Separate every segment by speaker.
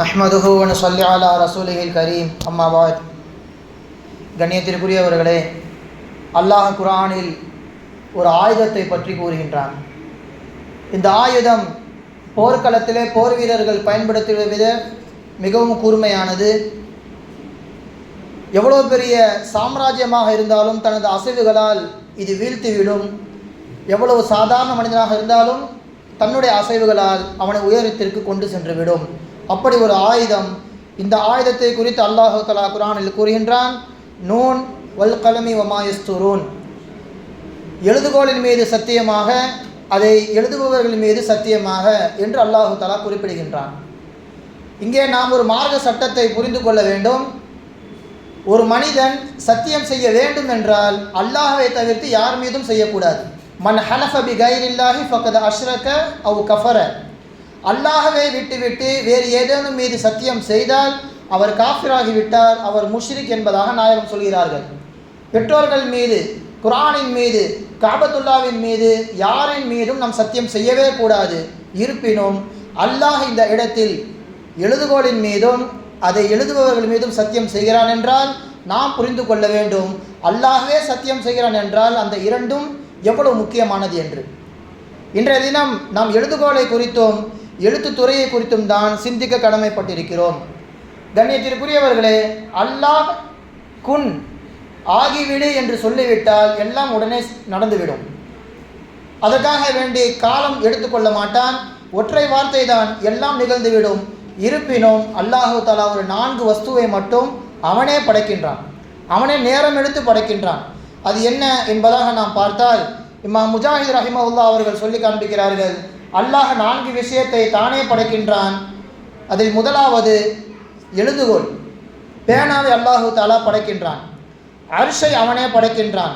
Speaker 1: நஹ்மதுஹு வனுசல்லி அலா ரசூலிஹில் கரீம். அம்மாபாத் கண்ணியத்திற்குரியவர்களே அல்லாஹ் குரானில் ஒரு ஆயுதத்தை பற்றி கூறுகின்றான். இந்த ஆயுதம் போர்க்களத்திலே போர் வீரர்கள் பயன்படுத்துவதை வித மிகவும் கூர்மையானது. எவ்வளோ பெரிய சாம்ராஜ்யமாக இருந்தாலும் தனது அசைவுகளால் இது வீழ்த்திவிடும் எவ்வளவு சாதாரண மனிதனாக இருந்தாலும் தன்னுடைய அசைவுகளால் அவனை உயரத்திற்கு கொண்டு சென்றுவிடும் அப்படி ஒரு ஆயுதம். இந்த ஆயுதத்தை குறித்து அல்லாஹு தலா குரானில் கூறுகின்றான் நூன் வல் கலமி வமாயஸ்துரூன் எழுதுகோலின் மீது சத்தியமாக அதை எழுதுபவர்கள் மீது சத்தியமாக என்று அல்லாஹு தலா குறிப்பிடுகின்றான். இங்கே நாம் ஒரு மார்க்க சட்டத்தை புரிந்து கொள்ள வேண்டும். ஒரு மனிதன் சத்தியம் செய்ய வேண்டும் என்றால் அல்லாஹ்வை தவிர்த்து யார் மீதும் செய்யக்கூடாது. மன் ஹலஃபபி கைரில்லாஹி ஃபக்கத் அஷ்ரக அவு கஃபர. அல்லாஹவே விட்டுவிட்டு வேறு ஏதேனும் மீது சத்தியம் செய்தால் அவர் காஃபிராகிவிட்டார் அவர் முஷ்ரிக் என்பதாக நாயகம் சொல்கிறார்கள். பெற்றோர்கள் மீது குரானின் மீது காபத்துல்லாவின் மீது யாரின் மீதும் நாம் சத்தியம் செய்யவே கூடாது. இருப்பினும் அல்லாஹ் இந்த இடத்தில் எழுதுகோலின் மீதும் அதை எழுதுபவர்கள் மீதும் சத்தியம் செய்கிறான் என்றால் நாம் புரிந்து கொள்ள வேண்டும். அல்லாஹவே சத்தியம் செய்கிறான் என்றால் அந்த இரண்டும் எவ்வளவு முக்கியமானது என்று. இன்றைய தினம் நாம் எழுதுகோலை குறித்தும் எழுத்துத்துறையை குறித்தும் தான் சிந்திக்க கடமைப்பட்டிருக்கிறோம். கண்ணியத்திற்குரியவர்களே அல்லாஹ் குன் ஆகிவிடு என்று சொல்லிவிட்டால் எல்லாம் உடனே நடந்துவிடும். அதற்காக வேண்டி காலம் எடுத்துக்கொள்ள மாட்டான். ஒற்றை வார்த்தை தான் எல்லாம் நிகழ்ந்துவிடும். இருப்பினும் அல்லாஹு தாலா ஒரு நான்கு வஸ்துவை மட்டும் அவனே படைக்கின்றான். அவனே நேரம் எடுத்து படைக்கின்றான். அது என்ன என்பதாக நாம் பார்த்தால் இம்மா முஜாஹித் ரஹிமவுல்லா அவர்கள் சொல்லி காண்பிக்கிறார்கள் அல்லாஹ் நான்கு விஷயத்தை தானே படைக்கின்றான். அதில் முதலாவது எழுதுகோள். பேனாவை அல்லாஹு தாலா படைக்கின்றான். அரிசை அவனே படைக்கின்றான்.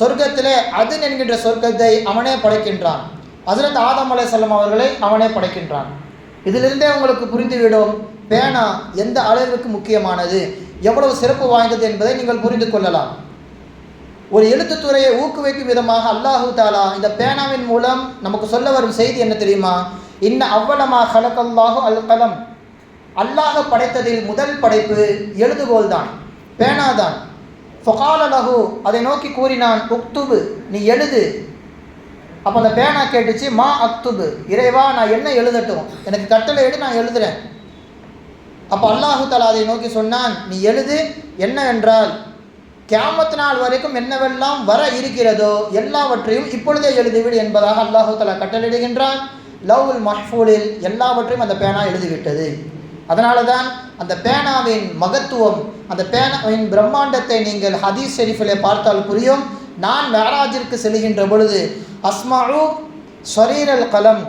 Speaker 1: சொர்க்கத்திலே அதன் என்கின்ற சொர்க்கத்தை அவனே படைக்கின்றான். ஹசரத் ஆதம் அலைசல்லம் அவர்களை அவனே படைக்கின்றான். இதிலிருந்தே உங்களுக்கு புரிந்துவிடும் பேனா எந்த அளவிற்கு முக்கியமானது? எவ்வளவு சிறப்பு வாய்ந்தது என்பதை நீங்கள் புரிந்து கொள்ளலாம். ஒரு எழுத்துத்துறையை ஊக்குவிக்கும் விதமாக அல்லாஹு தாலா இந்த பேனாவின் மூலம் நமக்கு சொல்ல வரும் செய்தி என்ன தெரியுமா? இன்ன அவ்வளமா ஹலக்கல்லாஹு அல் கலம் அல்லாஹ் படைத்ததில் முதல் படைப்பு எழுதுகோல் தான் பேனா தான். ஃபொகால லஹு அதை நோக்கி கூறினான் உக்துபு நீ எழுது. அப்போ அந்த பேனா கேட்டுச்சு மா அக்துபு. இறைவா நான் என்ன எழுதட்டும்? எனக்கு கட்டளை எடு நான் எழுதுறேன். அப்போ அல்லாஹு தலா அதை நோக்கி சொன்னான் நீ எழுது என்ன என்றால் கேமத்து நாள் வரைக்கும் என்னவெல்லாம் வர இருக்கிறதோ எல்லாவற்றையும் இப்பொழுதே எழுதிவிடு என்பதாக அல்லாஹு தலா கட்டளையிடுகின்றான். லவ்வுல் மஹ்ஃபூலில் எல்லாவற்றையும் அந்த பேனா எழுதிவிட்டது. அதனால தான் அந்த பேனாவின் மகத்துவம் அந்த பேனாவின் பிரம்மாண்டத்தை நீங்கள் ஹதீஸ் ஷெரீஃபிலே பார்த்தால் புரியும். நான் மேராஜிற்கு செல்கின்ற பொழுது அஸ்மாரு ஸ்வரீரல் கலம்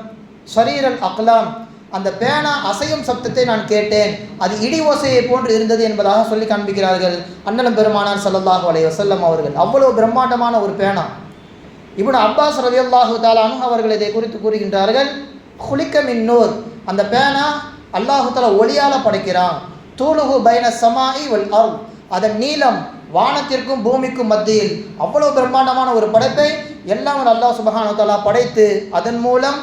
Speaker 1: ஸ்வரீரல் அக்லாம் அந்த பேனா அசையும் சப்தத்தை நான் கேட்டேன். அது இடி ஓசையை போன்று இருந்தது என்பதாக சொல்லி காண்பிக்கிறார்கள். அண்ணலம் பெருமானார் சல்லல்லாஹு அலைய வசல்லம் அவர்கள். அவ்வளவு பிரம்மாண்டமான ஒரு பேனா. இவனு அப்பாஸ் ரவி அல்லாஹு தாலானு அவர்கள் இதை குறித்து கூறுகின்றார்கள். குளிக்க மின்னூர் அந்த பேனா அல்லாஹு தாலா ஒளியால் படைக்கிறான். தூளுகு பைன சமாயி வல் அருள் அதன் நீளம் வானத்திற்கும் பூமிக்கும் மத்தியில். அவ்வளவு பிரம்மாண்டமான ஒரு படைப்பை எல்லாம் அல்லாஹ் சுபஹானு தாலா படைத்து அதன் மூலம்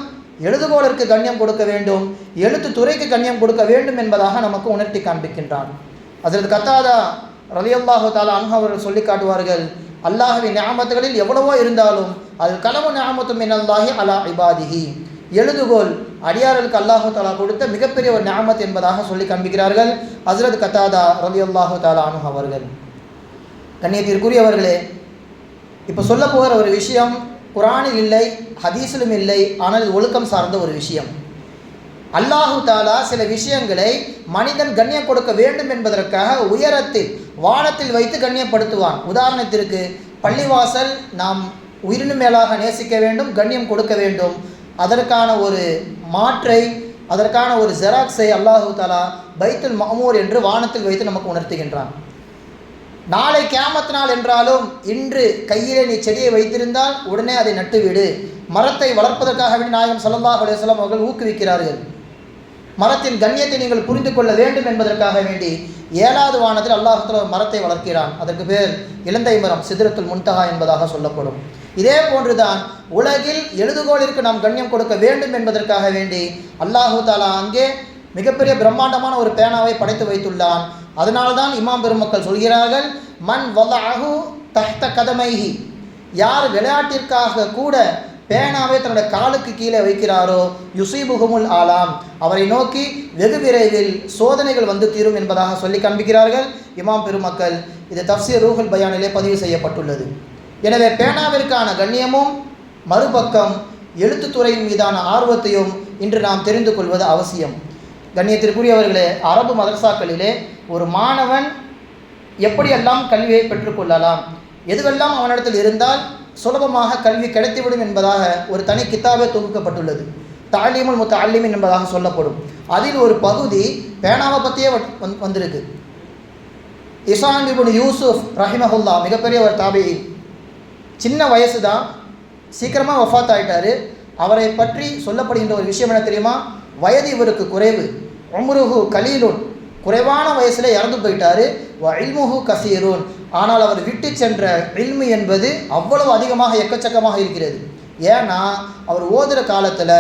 Speaker 1: எழுதுகோளருக்கு கண்ணியம் கொடுக்க வேண்டும் எழுத்து துறைக்கு கண்ணியம் கொடுக்க வேண்டும் என்பதாக நமக்கு உணர்த்தி காண்பிக்கின்றான். அதில் கத்தாதா ரலியல்லாஹு தாலா அனுக அவர்கள் சொல்லி காட்டுவார்கள் அல்லாஹுவின் ஞாபகங்களில் எவ்வளவோ இருந்தாலும் அது கலவு ஞாபகத்தும் அல்லாஹி அலா இபாதிஹி. எழுதுகோல் அடியார்களுக்கு அல்லாஹு தாலா கொடுத்த மிகப்பெரிய ஒரு ஞாபகத் என்பதாக சொல்லி காண்பிக்கிறார்கள் ஹசரத் கத்தாதா ரலியல்லாஹு தாலா அன்ஹு அவர்கள். கண்ணியத்திற்குரியவர்களே இப்போ சொல்ல போகிற ஒரு விஷயம் குரானில் இல்லை ஹதீஸிலும் இல்லை ஆனால் இது ஒழுக்கம் சார்ந்த ஒரு விஷயம். அல்லாஹு தாலா சில விஷயங்களை மனிதன் கண்ணியம் கொடுக்க வேண்டும் என்பதற்காக உயரத்தில் வானத்தில் வைத்து கண்ணியப்படுத்துவான். உதாரணத்திற்கு பள்ளிவாசல் நாம் உயிரினு மேலாக நேசிக்க வேண்டும் கண்ணியம் கொடுக்க வேண்டும். அதற்கான ஒரு மாற்றை அதற்கான ஒரு ஜெராக்ஸை அல்லாஹு தாலா பைத்துல் மஹமூர் என்று வானத்தில் வைத்து நமக்கு உணர்த்துகின்றான். நாளை கேமத்து நாள் என்றாலும் இன்று கையிலே நீ செடியை வைத்திருந்தால் உடனே அதை நட்டுவிடு. மரத்தை வளர்ப்பதற்காக வேண்டி நாயகம் சல்லல்லாஹ் அலுவலம் அவர்கள் ஊக்குவிக்கிறார்கள். மரத்தின் கண்ணியத்தை நீங்கள் புரிந்து கொள்ள வேண்டும் என்பதற்காக வேண்டி ஏழாவது வானத்தில் அல்லாஹத்தில் ஒரு மரத்தை வளர்க்கிறான். அதற்கு பேர் இலந்தை மரம் சிதிரத்துல் முன்தகா என்பதாக சொல்லப்படும். இதே போன்றுதான் உலகில் எழுதுகோளிற்கு நாம் கண்ணியம் கொடுக்க வேண்டும் என்பதற்காக வேண்டி அல்லாஹு தாலா அங்கே மிகப்பெரிய பிரம்மாண்டமான ஒரு பேனாவை படைத்து வைத்துள்ளான். அதனால்தான் இமாம் பெருமக்கள் சொல்கிறார்கள் மண் வல்லாஹு தஹ்த கதமைஹி. யார் விளையாட்டிற்காக கூட பேனாவை தன்னுடைய காலுக்கு கீழே வைக்கிறாரோ யுசீபுகுமுல் ஆலாம். அவரை நோக்கி வெகு விரைவில் சோதனைகள் வந்து தீரும் என்பதாக சொல்லி காண்பிக்கிறார்கள் இமாம் பெருமக்கள். இது தப்சீர் ரூஹுல் பயானிலே பதிவு செய்யப்பட்டுள்ளது. எனவே பேனாவிற்கான கண்ணியமும் மறுபக்கம் எழுத்துத்துறையின் மீதான ஆர்வத்தையும் இன்று நாம் தெரிந்து கொள்வது அவசியம். கண்ணியத்திற்குரியவர்களே அரபு மதரசாக்களிலே ஒரு மாணவன் எப்படியெல்லாம் கல்வியை பெற்றுக்கொள்ளலாம் எதுவெல்லாம் அவனிடத்தில் இருந்தால் சுலபமாக கல்வி கிடைத்துவிடும் என்பதாக ஒரு தனி கித்தாபே தொகுக்கப்பட்டுள்ளது. தாலீமுல் முத்த அல்லிமின் என்பதாக சொல்லப்படும். அதில் ஒரு பகுதி பேனாவை பற்றியே வந்திருக்கு. இசான் இபுன் யூசுப் ரஹிமஹுல்லா மிகப்பெரிய ஒரு தாபி. சின்ன வயசு தான் சீக்கிரமாக வஃபாத் ஆகிட்டார் அவரை பற்றி சொல்லப்படுகின்ற ஒரு விஷயம் என்ன தெரியுமா? வயது இவருக்கு குறைவு. உம்ருஹு கலீலுன். குறைவான வயசில் இறந்து போயிட்டாரு. வ இல்முஹு கசீருன். ஆனால் அவர் விட்டு சென்ற இல்மு என்பது அவ்வளவு அதிகமாக எக்கச்சக்கமாக இருக்கிறது. ஏன்னா அவர் ஓதுற காலத்தில்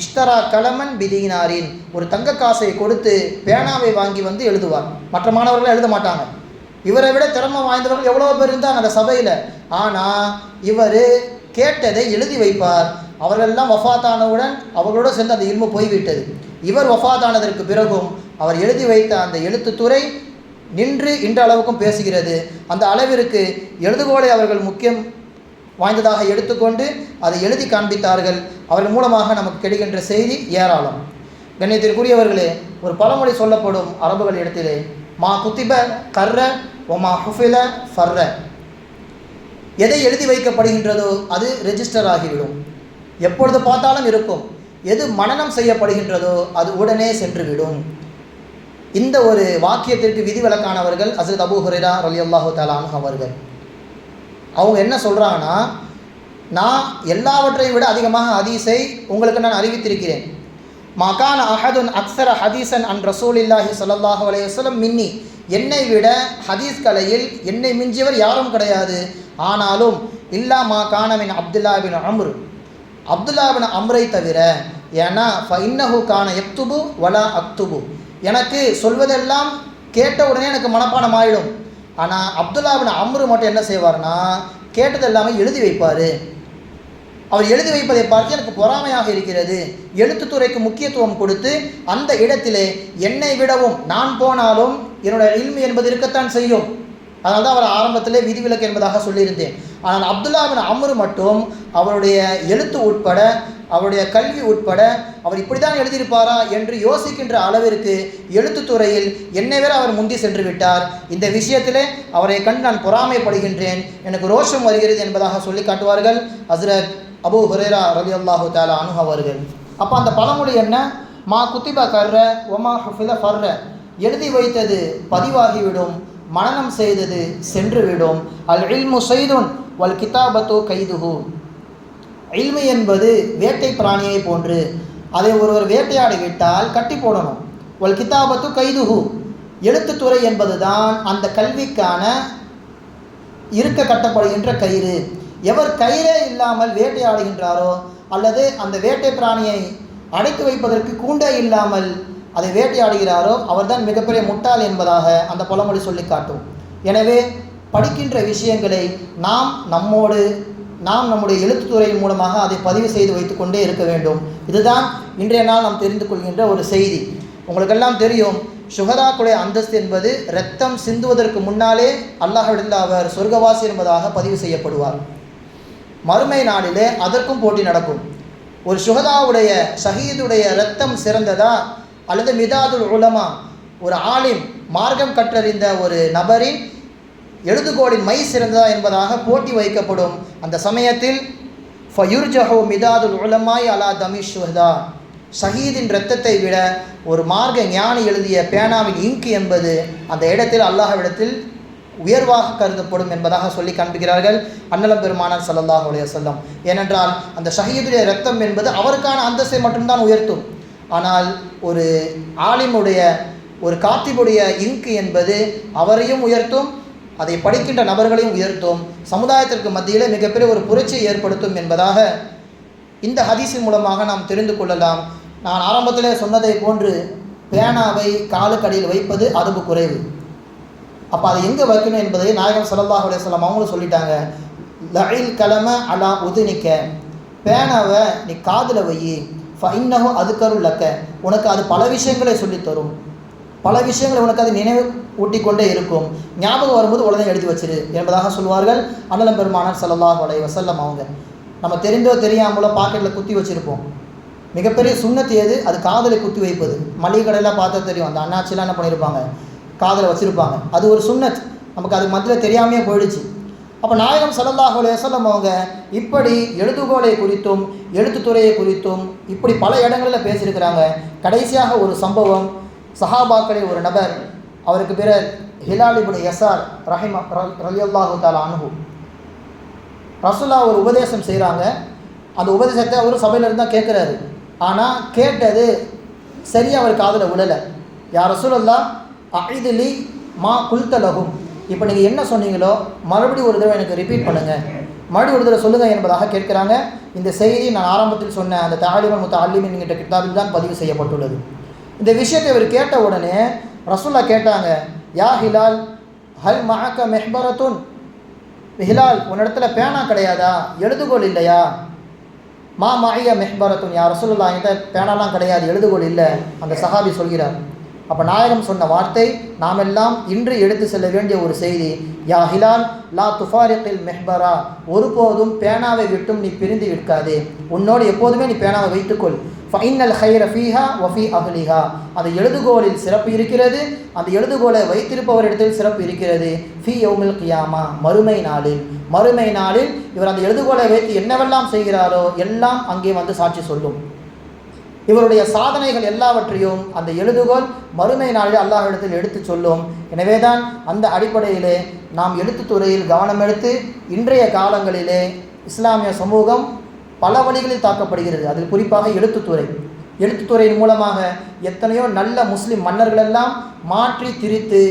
Speaker 1: இஷ்தரா கலமன் பிதீனாரின் ஒரு தங்க காசை கொடுத்து பேனாவை வாங்கி வந்து எழுதுவார். மற்ற மாணவர்கள் எழுத மாட்டாங்க. இவரை விட திறமை வாய்ந்தவர்கள் எவ்வளோ பேர் இருந்தாங்க அந்த சபையில். ஆனால் இவர் கேட்டதை எழுதி வைப்பார். அவர்களெல்லாம் வஃபாத்தானவுடன் அவர்களோடு சேர்ந்து அந்த இல்மு போய்விட்டது. இவர் வஃபாத்தானதற்கு பிறகும் அவர் எழுதி வைத்த அந்த எழுத்துத்துறை நின்று இன்றளவுக்கும் பேசுகிறது. அந்த அளவிற்கு எழுதுகோலை அவர்கள் முக்கியம் வாய்ந்ததாக எடுத்துக்கொண்டு அதை எழுதி காண்பித்தார்கள். அவர்கள் மூலமாக நமக்கு கிடைக்கின்ற செய்தி ஏராளம். கண்ணியத்திற்குரியவர்களே ஒரு பழமொழி சொல்லப்படும் அரபுகள் இடத்திலே மா குத்திப கர்ற ஒமா ஹுஃபில ஃபர்ர. எதை எழுதி வைக்கப்படுகின்றதோ அது ரெஜிஸ்டர் ஆகிவிடும். எப்பொழுது பார்த்தாலும் இருக்கும். எது மனனம் செய்யப்படுகின்றதோ அது உடனே சென்றுவிடும். இந்த ஒரு வாக்கியத்திற்கு விதிவிலக்கானவர்கள் ஹசரத் அபூ ஹுரைரா ரலியல்லாஹு தலான் அவர்கள். அவங்க என்ன சொல்கிறாங்கன்னா நான் எல்லாவற்றையும் விட அதிகமாக ஹதீஸை உங்களுக்கு நான் அறிவித்திருக்கிறேன். மகான் அஹதுன் அக்ஸர ஹதீசன் அன் ரசூல் இல்லாஹி அலைஹி அலையுஸ்லம் மின்னி. என்னை விட ஹதீஸ் கலையில் என்னை மிஞ்சியவர் யாரும் கிடையாது. ஆனாலும் இல்லா மா கானமின் அப்துல்லா பின் அம்ரு. அப்துல்லாபின் அம்ரை தவிர ஏன்னா ஃப இன்னஹு கான எக்துபு வலா அக்துபு. எனக்கு சொல்வதெல்லாம் கேட்ட உடனே எனக்கு மனப்பாடம் ஆயிடும். ஆனால் அப்துல்லாபின் அம்ரு மட்டும் என்ன செய்வார்னா கேட்டது எல்லாமே எழுதி வைப்பார். அவர் எழுதி வைப்பதை பார்த்து எனக்கு பொறாமையாக இருக்கிறது. எழுத்துத்துறைக்கு முக்கியத்துவம் கொடுத்து அந்த இடத்திலே என்னை விடவும் நான் போனாலும் என்னுடைய இல்மை என்பது இருக்கத்தான் செய்யும். அதனால தான் அவர் ஆரம்பத்திலே விதிவிலக்கு என்பதாக சொல்லியிருந்தேன். ஆனால் அப்துல்லா அமரு மட்டும் அவருடைய எழுத்து உட்பட அவருடைய கல்வி உட்பட அவர் இப்படி தான் எழுதியிருப்பாரா என்று யோசிக்கின்ற அளவிற்கு எழுத்துத்துறையில் என்னை வேற அவர் முந்தி சென்று விட்டார். இந்த விஷயத்திலே அவரை கண்டு நான் பொறாமைப்படுகின்றேன். எனக்கு ரோஷம் வருகிறது என்பதாக சொல்லி காட்டுவார்கள் ஹசரத் அபு ஹுரேரா ரலி அல்லாஹு தாலா அனு அவர்கள். அப்போ அந்த பழமொழி என்ன? மா குத்திபா கர்ற ஒமா ஹஃபில ஃபர்ற எழுதி வைத்தது பதிவாகிவிடும். மனநம் செய்தது சென்றுவிடும். அல் இல்மு செய்துன் வல் கிதாபத்தோ கைதுகு இல்மு என்பது வேட்டை பிராணியை போன்று அதை ஒருவர் வேட்டையாடி விட்டால் கட்டி போடணும். வல் கிதாபத்து கைதுகு எழுத்துத்துறை என்பதுதான் அந்த கல்விக்கான இருக்க கட்டப்படுகின்ற கயிறு. எவர் கயிறே இல்லாமல் வேட்டையாடுகின்றாரோ அல்லது அந்த வேட்டை பிராணியை அடைத்து வைப்பதற்கு கூண்டே இல்லாமல் அதை வேட்டையாடுகிறாரோ அவர்தான் மிகப்பெரிய முட்டாள் என்பதாக அந்த பழமொழி சொல்லி காட்டும். எனவே படிக்கின்ற விஷயங்களை நாம் நம்மோடு நாம் நம்முடைய எழுத்துத்துறையின் மூலமாக அதை பதிவு செய்து வைத்துக்கொண்டே இருக்க வேண்டும். இதுதான் இன்றைய நாள் நாம் தெரிந்து கொள்கின்ற ஒரு செய்தி. உங்களுக்கெல்லாம் தெரியும் சுகதாக்குடைய அந்தஸ்து என்பது ரத்தம் சிந்துவதற்கு முன்னாலே அல்லாஹ்விடத்தில் அவர் சொர்க்கவாசி என்பதாக பதிவு செய்யப்படுவார். மறுமை நாளிலே அதற்கும் போட்டி நடக்கும். ஒரு சுகதாவுடைய ஷஹீதுடைய ரத்தம் சிறந்ததா? அல்லது மிதாதுல் உலமா ஒரு ஆலிம் மார்க்கம் கற்றறிந்த ஒரு நபரின் எழுதுகோளின் மை சிறந்ததா என்பதாக போட்டி வைக்கப்படும். அந்த சமயத்தில் ஃபயுர்ஜஹோ மிதாதுல் உலமாய் அலா தமி சுஹதா ஷஹீதின் இரத்தத்தை விட ஒரு மார்க்க ஞானி எழுதிய பேனாவின் இங்கு என்பது அந்த இடத்தில் அல்லாஹ்விடத்தில் உயர்வாக கருதப்படும் என்பதாக சொல்லி காண்பிக்கிறார்கள் அன்னலம் பெருமானார் ஸல்லல்லாஹு அலைஹி சொல்லம் ஏனென்றால் அந்த ஷஹீதுடைய ரத்தம் என்பது அவருக்கான அந்தஸ்தை மட்டும்தான் உயர்த்தும். ஆனால் ஒரு ஆலிமுடைய ஒரு காத்திபுடைய இங்கு என்பது அவரையும் உயர்த்தும் அதை படிக்கின்ற நபர்களையும் உயர்த்தும் சமுதாயத்திற்கு மத்தியில் மிகப்பெரிய ஒரு புரட்சியை ஏற்படுத்தும் என்பதாக இந்த ஹதீஸின் மூலமாக நாம் தெரிந்து கொள்ளலாம். நான் ஆரம்பத்திலே சொன்னதை போன்று பேனாவை காலுக்கடியில் வைப்பது அதுபு குறைவு. அப்போ அதை எங்கே வைக்கணும் என்பதை நாயகம் சல்லாஹ் அலைஹி வஸல்லம் அவங்களும் சொல்லிட்டாங்க. லயில் கலம அலா உதுனிக்க. பேனாவை நீ காதில் வை. ஃபைன்னஹு அதுக்கருள் லக்க. உனக்கு அது பல விஷயங்களை சொல்லித்தரும். பல விஷயங்களை உனக்கு அது நினைவு ஊட்டிக் கொண்டே இருக்கும். ஞாபகம் வரும்போது உடனே எழுதி வச்சிரு என்பதாக சொல்வார்கள் அண்ணலம் பெருமானார் ஸல்லல்லாஹு அலைஹி வசல்லம் அவங்க. நம்ம தெரிந்தோ தெரியாமலோ பாக்கெட்டில் குத்தி வச்சுருப்போம். மிகப்பெரிய சுண்ணத்து எது? அது காதலை குத்தி வைப்பது. மளிகை கடையில் பார்த்தா தெரியும். அந்த அண்ணாச்சிலாம் என்ன பண்ணியிருப்பாங்க காதலை வச்சுருப்பாங்க. அது ஒரு சுண்ணத் நமக்கு அது மத்தியில் தெரியாமையே போயிடுச்சு. அப்போ நாயகம் ஸல்லல்லாஹு அலைஹி அவங்க இப்படி எழுதுகோலை குறித்தும் எழுத்துத்துறையை குறித்தும் இப்படி பல இடங்களில் பேசியிருக்கிறாங்க. கடைசியாக ஒரு சம்பவம் சஹாபாக்களை ஒரு நபர் அவருக்கு பிறர் ஹிலால் எஸ்ஆர் ரஹிம் ரஹிம ரலியல்லாஹு தாலா அனுகு ரசுல்லா ஒரு உபதேசம் செய்கிறாங்க அந்த உபதேசத்தை அவர் சபையிலிருந்து தான் கேட்குறாரு. ஆனால் கேட்டது சரியாக அவர் காதில் விடலை யார் ரசூலல்லா அழிதுலி மா குல்தலகும் இப்போ நீங்கள் என்ன சொன்னீங்களோ மறுபடியும் ஒரு தடவை எனக்கு ரிப்பீட் பண்ணுங்கள் மறுபடியும் ஒரு தடவை சொல்லுங்கள் என்பதாக கேட்குறாங்க. இந்த செய்தி நான் ஆரம்பத்தில் சொன்ன அந்த தாலிமன் முத்த அல்லிமின் என்கிட்ட கிட்டாபில் தான் பதிவு செய்யப்பட்டுள்ளது. இந்த விஷயத்தை இவர் கேட்ட உடனே ரசுல்லா கேட்டாங்க யா ஹிலால் ஹல் மஹக்க மெஹ்பரத்துன்? ஹிலால் உன்னிடத்துல பேனா கிடையாதா? எழுதுகோல் இல்லையா? மா மாய மெஹ்பரத்துன். யார் ரசுல்லா என்கிட்ட பேனாலாம் கிடையாது எழுதுகோல் இல்லை. அந்த சஹாபி சொல்கிறார் அப்போ நாயகம் சொன்ன வார்த்தை நாமெல்லாம் இன்று எடுத்து செல்ல வேண்டிய ஒரு செய்தி. யா ஹிலால் லா துஃபாரிக்கில் மெஹ்பரா ஒருபோதும் பேனாவை விட்டும் நீ பிரிந்து விற்காதே உன்னோடு எப்போதுமே நீ பேனாவை வைத்துக்கொள். ஃபைனல் ஹைர ஃபீஹா வஃபி அஹ்லிஹா. அந்த எழுதுகோலில் சிறப்பு இருக்கிறது அந்த எழுதுகோலை வைத்திருப்பவரிடத்தில் சிறப்பு இருக்கிறது. ஃபி யௌமில் கியாமா மறுமை நாளில். மறுமை நாளில் இவர் அந்த எழுதுகோலை வைத்து என்னவெல்லாம் செய்கிறாரோ எல்லாம் அங்கே வந்து சாட்சி சொல்லும். இவருடைய சாதனைகள் எல்லாவற்றையும் அந்த எழுதுகோல் மறுமை நாளில் அல்லாஹிடத்தில் எடுத்து சொல்லும். எனவேதான் அந்த அடிப்படையிலே நாம் எழுத்துத்துறையில் கவனம் எடுத்து இன்றைய காலங்களிலே இஸ்லாமிய சமூகம் பல வழிகளில் தாக்கப்படுகிறது. அதில் குறிப்பாக எழுத்துத்துறை எழுத்துத்துறையின் மூலமாக எத்தனையோ நல்ல முஸ்லீம் மன்னர்கள் எல்லாம் மாற்றி திரித்து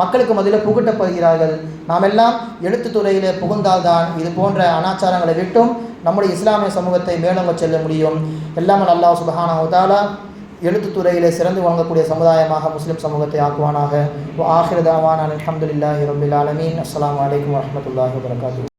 Speaker 1: மக்களுக்கு முதல்ல புகட்டப்படுகிறார்கள். நாம் எல்லாம் எழுத்துத்துறையிலே புகுந்தால்தான் இது போன்ற அனாச்சாரங்களை விட்டும் நம்முடைய இஸ்லாமிய சமூகத்தை மேலோங்க செல்ல முடியும். எல்லாமல் அல்லாஹ் சுபஹானா உதாலா எழுத்துத்துறையிலே சிறந்து வழங்கக்கூடிய சமுதாயமாக முஸ்லீம் சமூகத்தை ஆக்குவானாக. ஆஹிரதாவான் அலமதுல்லாஹி ரபில் ஆலமீன். அஸ்லாம் வலைக்கம் வரமத்துல்லாஹி வரகாத்து